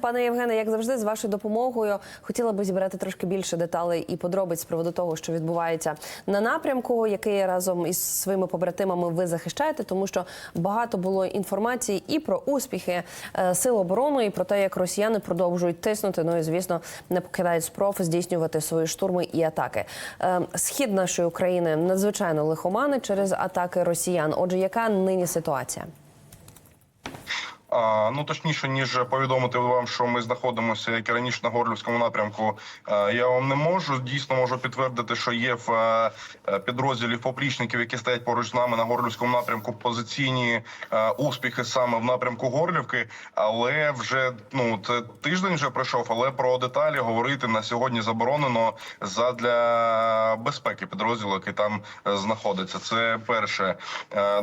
Пане Євгене, як завжди, з вашою допомогою хотіла би зібрати трошки більше деталей і подробиць з приводу того, що відбувається на напрямку, який разом із своїми побратимами ви захищаєте, тому що багато було інформації і про успіхи е, сил оборони, і про те, як росіяни продовжують тиснути. Ну і звісно, не покидають спроб здійснювати свої штурми і атаки. Е, Схід нашої України надзвичайно лихомани через атаки росіян. Отже, яка нині ситуація? Ну точніше, ніж повідомити вам, що ми знаходимося як і раніше на горлівському напрямку. Я вам не можу. Дійсно можу підтвердити, що є в е, підрозділів поплічників, які стоять поруч з нами на горлівському напрямку, позиційні е, успіхи саме в напрямку Горлівки. Але вже ну це тиждень вже пройшов. Але про деталі говорити на сьогодні заборонено задля безпеки підрозділу, який там е, знаходиться. Це перше.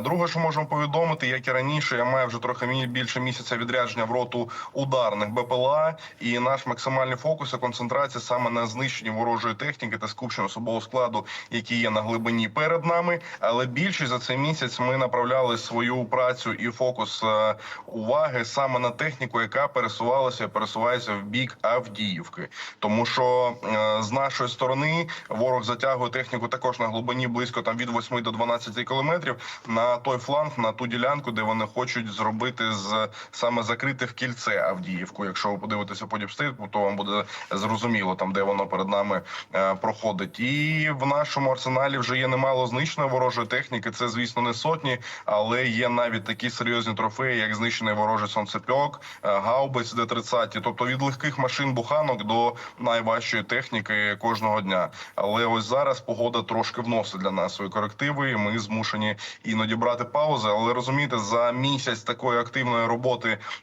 Друге, що можемо повідомити, як і раніше, я маю вже трохи більше місяця відрядження в роту ударних БПЛА, і наш максимальний фокус і концентрація саме на знищенні ворожої техніки та скупченню особового складу, які є на глибині перед нами. Але більше за цей місяць ми направляли свою працю і фокус е, уваги саме на техніку, яка пересувалася і пересувається в бік Авдіївки, тому що е, з нашої сторони ворог затягує техніку також на глибині близько там від 8 до 12 кілометрів на той фланг, на ту ділянку, де вони хочуть зробити з саме закрити в кільце Авдіївку. Якщо ви подивитеся по діпстейпу, то вам буде зрозуміло там, де воно перед нами е, проходить. І в нашому арсеналі вже є немало знищеної ворожої техніки. Це звісно не сотні, але є навіть такі серйозні трофеї, як знищений ворожий сонцепьок, е, гаубиць Д-30, тобто від легких машин буханок до найважчої техніки кожного дня. Але ось зараз погода трошки вносить для нас свої корективи. і Ми змушені іноді брати паузи. Але розумієте, за місяць такої активної роботи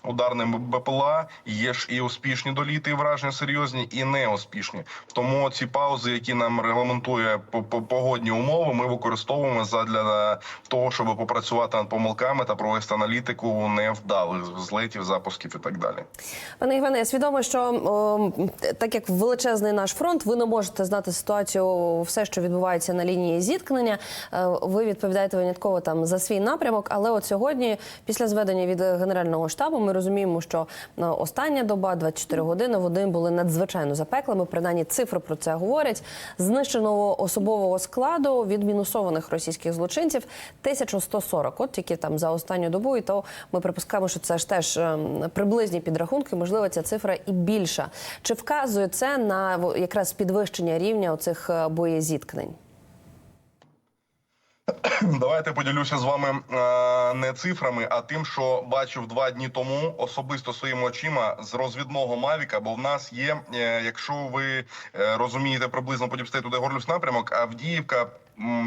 ударними БПЛА є ж і успішні доліти, і враження серйозні, і неуспішні. Тому ці паузи, які нам регламентує по- по- погодні умови, ми використовуємо задля того, щоб попрацювати над помилками та провести аналітику невдалих злетів, запусків і так далі. Пане я свідомо, що о, так як величезний наш фронт, ви не можете знати ситуацію, все, що відбувається на лінії зіткнення. Е, Ви відповідаєте винятково там за свій напрямок. Але от сьогодні, після зведення від генерального штабу, ми розуміємо, що е, остання доба, 24 години, вони були надзвичайно запеклими. Принаймні цифри про це говорять. Знищеного особового складу від мінусованих російських злочинців 1140. От тільки там за останню добу, і то ми припускаємо, що це ж теж ем, приблизні підрахунки. Можливо, ця цифра і більша. Чи вказує це на якраз підвищення рівня оцих е, боєзіткнень? Давайте поділюся з вами е, не цифрами, а тим, що бачив два дні тому особисто своїми очима з розвідного Мавіка. Бо в нас є, е, якщо ви е, розумієте приблизно по діпстейту, де Горлівський напрямок, Авдіївка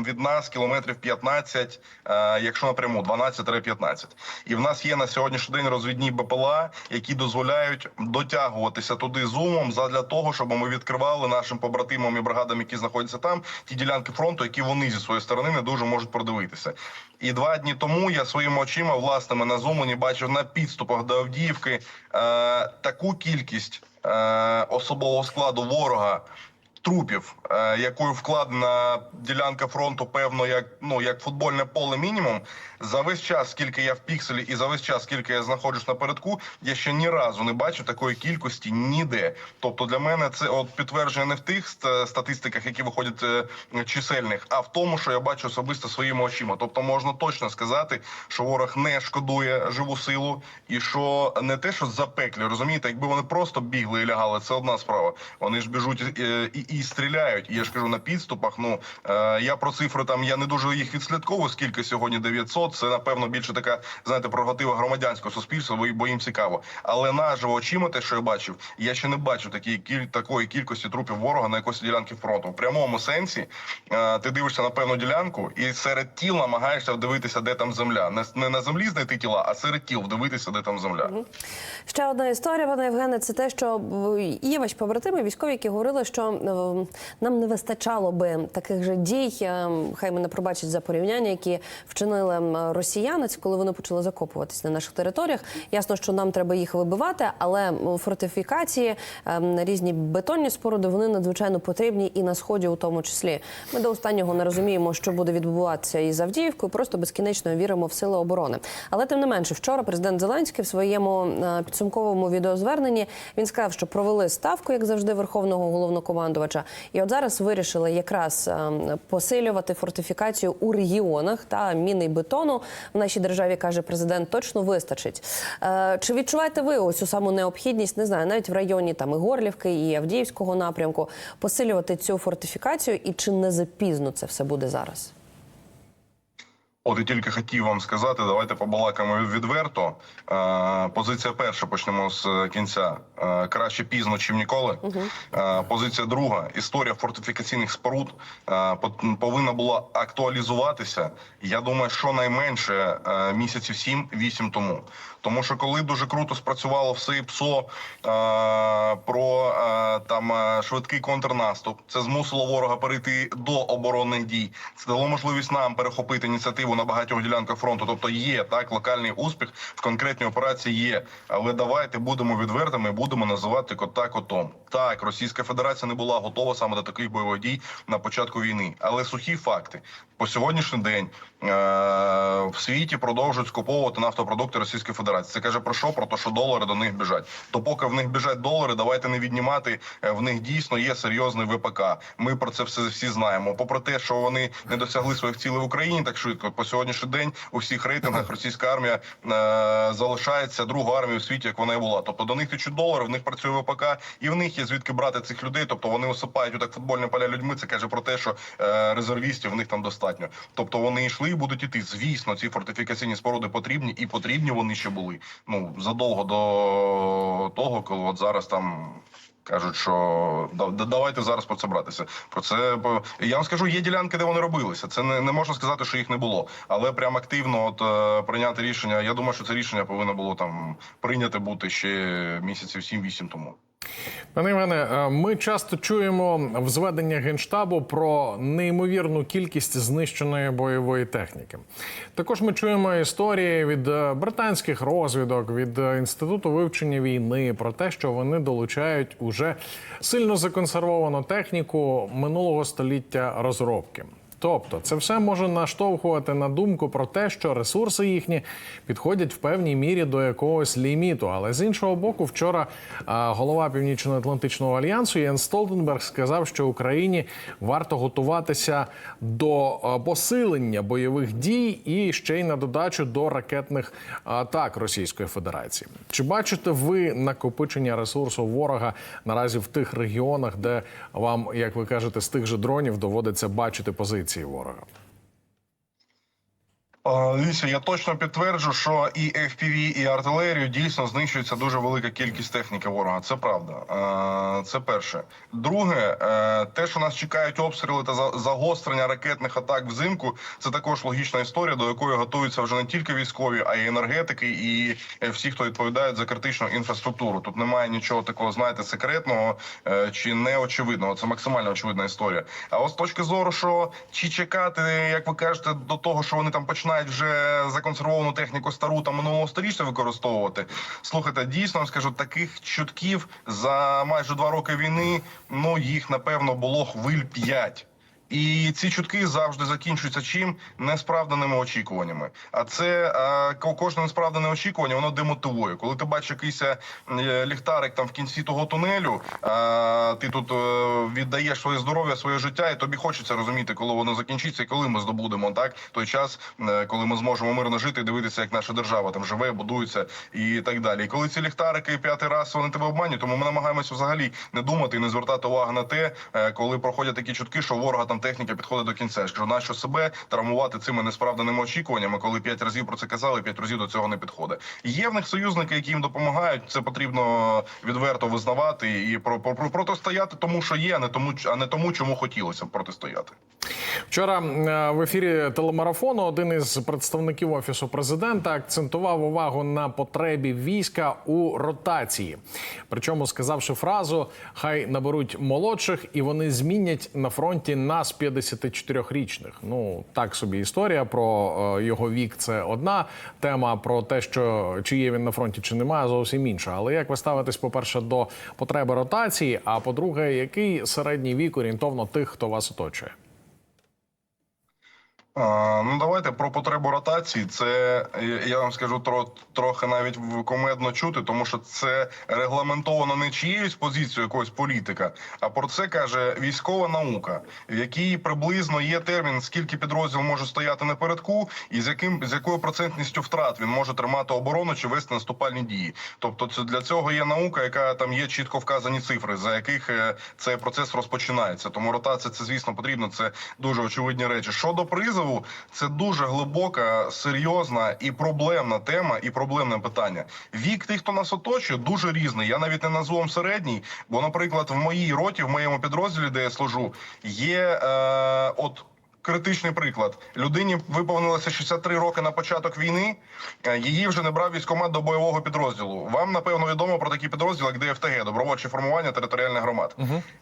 від нас кілометрів 15, е, якщо напряму 12-15. І в нас є на сьогоднішній день розвідні БПЛА, які дозволяють дотягуватися туди зумом задля того, щоб ми відкривали нашим побратимам і бригадам, які знаходяться там, ті ділянки фронту, які вони зі своєї сторони не дуже можуть продивитися. І два дні тому я своїми очима власними на зумлені бачив на підступах до Авдіївки е, таку кількість е, особового складу ворога. Трупів, е, якою вкладена ділянка фронту, певно, як ну як футбольне поле мінімум. За весь час, скільки я в пікселі, і за весь час, скільки я знаходжусь напередку, я ще ні разу не бачив такої кількості ніде. Тобто для мене це от підтвердження не в тих статистиках, які виходять е, чисельних, а в тому, що я бачу особисто своїми очима. Тобто можна точно сказати, що ворог не шкодує живу силу, і що не те, що запеклі, розумієте, якби вони просто бігли і лягали, це одна справа. Вони ж біжуть і, і, і стріляють. І я ж кажу на підступах. Ну е, я про цифри там я не дуже їх відслідковую. Скільки сьогодні 900, Це напевно більше така знаєте прерогатива громадянського суспільства, бо, їм цікаво. Але наживо очима, те, що я бачив, я ще не бачу такі кіль такої кількості трупів ворога на якоїсь ділянки фронту. В прямому сенсі е, ти дивишся на певну ділянку, і серед тіл намагаєшся вдивитися, де там земля. Не, на землі знайти тіла, а серед тіл вдивитися, де там земля. Ще одна історія, пане Євгене, це те, що е, є ваші побратими, військові, які говорили, що е, нам не вистачало би таких же дій. е, Хай мене пробачать за порівняння, які вчинили росіяни, коли вони почали закопуватись на наших територіях. Ясно, що нам треба їх вибивати, але фортифікації, ем, різні бетонні споруди, вони надзвичайно потрібні і на сході, у тому числі. Ми до останнього не розуміємо, що буде відбуватися із Авдіївкою. Просто безкінечно віримо в сили оборони. Але тим не менше, вчора президент Зеленський в своєму е, підсумковому відеозверненні він сказав, що провели ставку, як завжди, верховного головнокомандувача. І от зараз вирішили якраз е, посилювати фортифікацію у регіонах та міни бетону в нашій державі каже президент. Точно вистачить. Е, Чи відчуваєте ви ось цю саму необхідність? Не знаю, навіть в районі там і Горлівки, і Авдіївського напрямку посилювати цю фортифікацію, і чи не запізно це все буде зараз? От і тільки хотів вам сказати, давайте побалакаємо відверто. Е, позиція перша почнемо з кінця. Е, краще пізно, чим ніколи. Е, позиція друга. Історія фортифікаційних споруд е, повинна була актуалізуватися. Я думаю, що найменше е, місяців 7-8 тому. Тому що коли дуже круто спрацювало все ПСО е, про е, там е, швидкий контрнаступ, це змусило ворога перейти до оборонних дій. Це дало можливість нам перехопити ініціативу на багатьох ділянках фронту. Тобто є так локальний успіх в конкретній операції є. Але давайте будемо відвертими, будемо називати кота котом. Так, Російська Федерація не була готова саме до таких бойових дій на початку війни. Але сухі факти по сьогоднішній день е- в світі продовжують скуповувати нафтопродукти Російської Федерації. Це каже про що? Про те, що долари до них біжать. То поки в них біжать долари, давайте не віднімати. е, В них дійсно є серйозний ВПК. Ми про це все всі знаємо. Попри те, що вони не досягли своїх цілей в Україні так швидко. По сьогоднішній день у всіх рейтингах російська армія е, залишається другою армією в світі, як вона і була. Тобто до них тисячу доларів, в них працює ВПК, і в них є звідки брати цих людей. Тобто вони осипають отак футбольні поля людьми. Це каже про те, що е, резервістів в них там достатньо. Тобто вони йшли і будуть іти. Звісно, ці фортифікаційні споруди потрібні, і потрібні вони ще були. Ну задовго до того, коли от зараз там. Кажуть, що да- да- давайте зараз про це братися. Про це я вам скажу, є ділянки, де вони робилися. Це не, не можна сказати, що їх не було. Але прям активно от е, прийняти рішення. Я думаю, що це рішення повинно було там прийняти бути ще місяців 7-8 тому. Пане Іване, е, ми часто чуємо в зведеннях генштабу про неймовірну кількість знищеної бойової техніки. Також ми чуємо історії від е, британських розвідок, від е, інституту вивчення війни про те, що вони долучають уже сильно законсервовану техніку минулого століття розробки. Тобто, це все може наштовхувати на думку про те, що ресурси їхні підходять в певній мірі до якогось ліміту. Але з іншого боку, вчора голова Північно-Атлантичного альянсу Єн Столтенберг сказав, що Україні варто готуватися до посилення бойових дій і ще й на додачу до ракетних атак Російської Федерації. Чи бачите ви накопичення ресурсу ворога наразі в тих регіонах, де вам, як ви кажете, з тих же дронів доводиться бачити позиції ворога? А, Дивіться, я точно підтверджу, що і FPV, і артилерію дійсно знищується дуже велика кількість техніки ворога. Це правда. Е, Це перше. Друге, е, те, що нас чекають обстріли та за- загострення ракетних атак взимку, це також логічна історія, до якої готуються вже не тільки військові, а й енергетики, і е, всі, хто відповідають за критичну інфраструктуру. Тут немає нічого такого, знаєте, секретного е, чи неочевидного. Це максимально очевидна історія. А ось з точки зору, що чи чекати, як ви кажете, до того, що вони там починають вже законсервовану техніку стару та минулого сторіччя використовувати. Слухайте, дійсно вам скажу, таких чутків за майже два роки війни. Ну їх напевно було хвиль п'ять. І ці чутки завжди закінчуються чим несправданими очікуваннями. А це ко- кожне несправдане очікування воно демотивує. Коли ти бачиш якийсь е, ліхтарик там в кінці того тунелю, е, ти тут е, віддаєш своє здоров'я, своє життя, і тобі хочеться розуміти, коли воно закінчиться, і коли ми здобудемо так той час, е, коли ми зможемо мирно жити і дивитися, як наша держава там живе, будується і так далі. І коли ці ліхтарики п'ятий раз вони тебе обманюють, тому ми намагаємося взагалі не думати і не звертати увагу на те, коли проходять такі чутки, що ворога там там техніка підходить до кінця. Я ж кажу, нащо себе травмувати цими несправданими очікуваннями, коли п'ять разів про це казали, п'ять разів до цього не підходить. Є в них союзники, які їм допомагають. Це потрібно відверто визнавати і про протистояти тому, що є, а не тому, а не тому, чому хотілося б протистояти. Вчора е, в ефірі телемарафону один із представників офісу президента акцентував увагу на потребі війська у ротації. Причому сказавши фразу: хай наберуть молодших і вони змінять на фронті нас 54-річних. Ну так собі історія про е, його вік. Це одна тема. Про те, що чи є він на фронті, чи немає, зовсім інша. Але як ви ставитесь, по перше, до потреби ротації? А по-друге, який середній вік орієнтовно тих, хто вас оточує? Ну давайте про потребу ротації. Це я вам скажу тро, трохи навіть комедно чути, тому що це регламентовано не чиєюсь позицією якогось політика, а про це каже військова наука, в якій приблизно є термін, скільки підрозділ може стояти напередку, і з яким з якою процентністю втрат він може тримати оборону чи вести наступальні дії. Тобто, це для цього є наука, яка там є чітко вказані цифри, за яких е, цей процес розпочинається. Тому ротація це звісно потрібно. Це дуже очевидні речі. Щодо призову, це дуже глибока, серйозна і проблемна тема, і проблемне питання. Вік тих, хто нас оточує, дуже різний. Я навіть не назву вам середній, бо, наприклад, в моїй роті, в моєму підрозділі, де я служу, є е, от. Критичний приклад людині виповнилося 63 роки на початок війни. е, Її вже не брав військомат до бойового підрозділу. Вам напевно відомо про такі підрозділи, як ДФТГ, добровольче формування територіальних громад.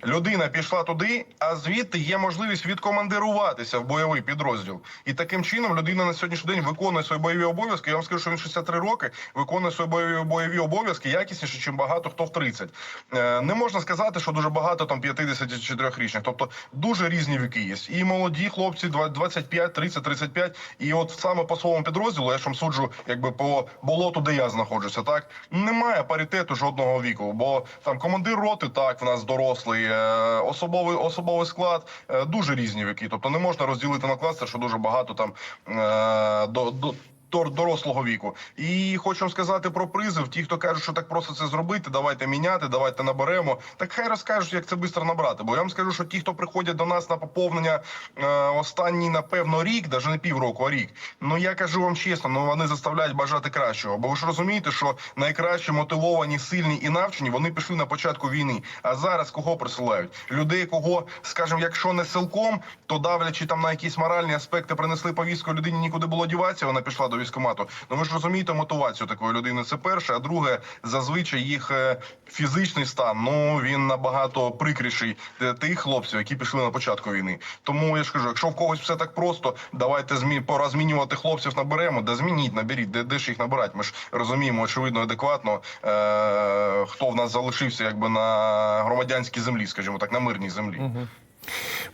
Людина пішла туди, а звідти є можливість відкомандируватися в бойовий підрозділ. І таким чином людина на сьогоднішній день виконує свої бойові обов'язки. Я вам скажу, що він 63 роки виконує свої бойові бойові обов'язки якісніше, ніж багато хто в 30. Е, Не можна сказати, що дуже багато там 54-річних. Тобто дуже різні віки є. І молоді хлопці 25, 30, 35. І от саме по своєму підрозділу, я ж суджу, якби по болоту, де я знаходжуся, так немає паритету жодного віку. Бо там командир роти, так в нас дорослий, е, особовий особовий склад, е, дуже різні віки. Тобто не можна розділити на кластер, що дуже багато там е, до. до дорослого віку. І хочу сказати про призив. Ті, хто кажуть, що так просто це зробити, давайте міняти, давайте наберемо. Так хай розкажуть, як це швидко набрати. Бо я вам скажу, що ті, хто приходять до нас на поповнення е, останній, напевно, рік, навіть не півроку, а рік. Ну я кажу вам чесно, ну вони заставляють бажати кращого. Бо ви ж розумієте, що найкраще мотивовані, сильні і навчені вони пішли на початку війни. А зараз кого присилають? Людей, кого, скажімо, якщо не силком, то давлячи там на якісь моральні аспекти, принесли повістку людині нікуди було діватися. Вона пішла до військкомату. Ну ви ж розумієте мотивацію такої людини. Це перше. А друге, зазвичай їх е, фізичний стан. Ну він набагато прикріший е, тих хлопців, які пішли на початку війни. Тому я ж кажу, якщо в когось все так просто, давайте змі пора змінювати хлопців. Наберемо, да змініть, наберіть, де, де ж їх набирати. Ми ж розуміємо, очевидно, адекватно, е, хто в нас залишився, якби на громадянській землі, скажімо так, на мирній землі.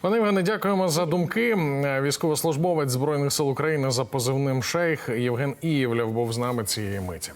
Пане Євгене, дякуємо за думки. Військовослужбовець збройних сил України за позивним шейх Євген Ієвлєв був з нами цієї миті.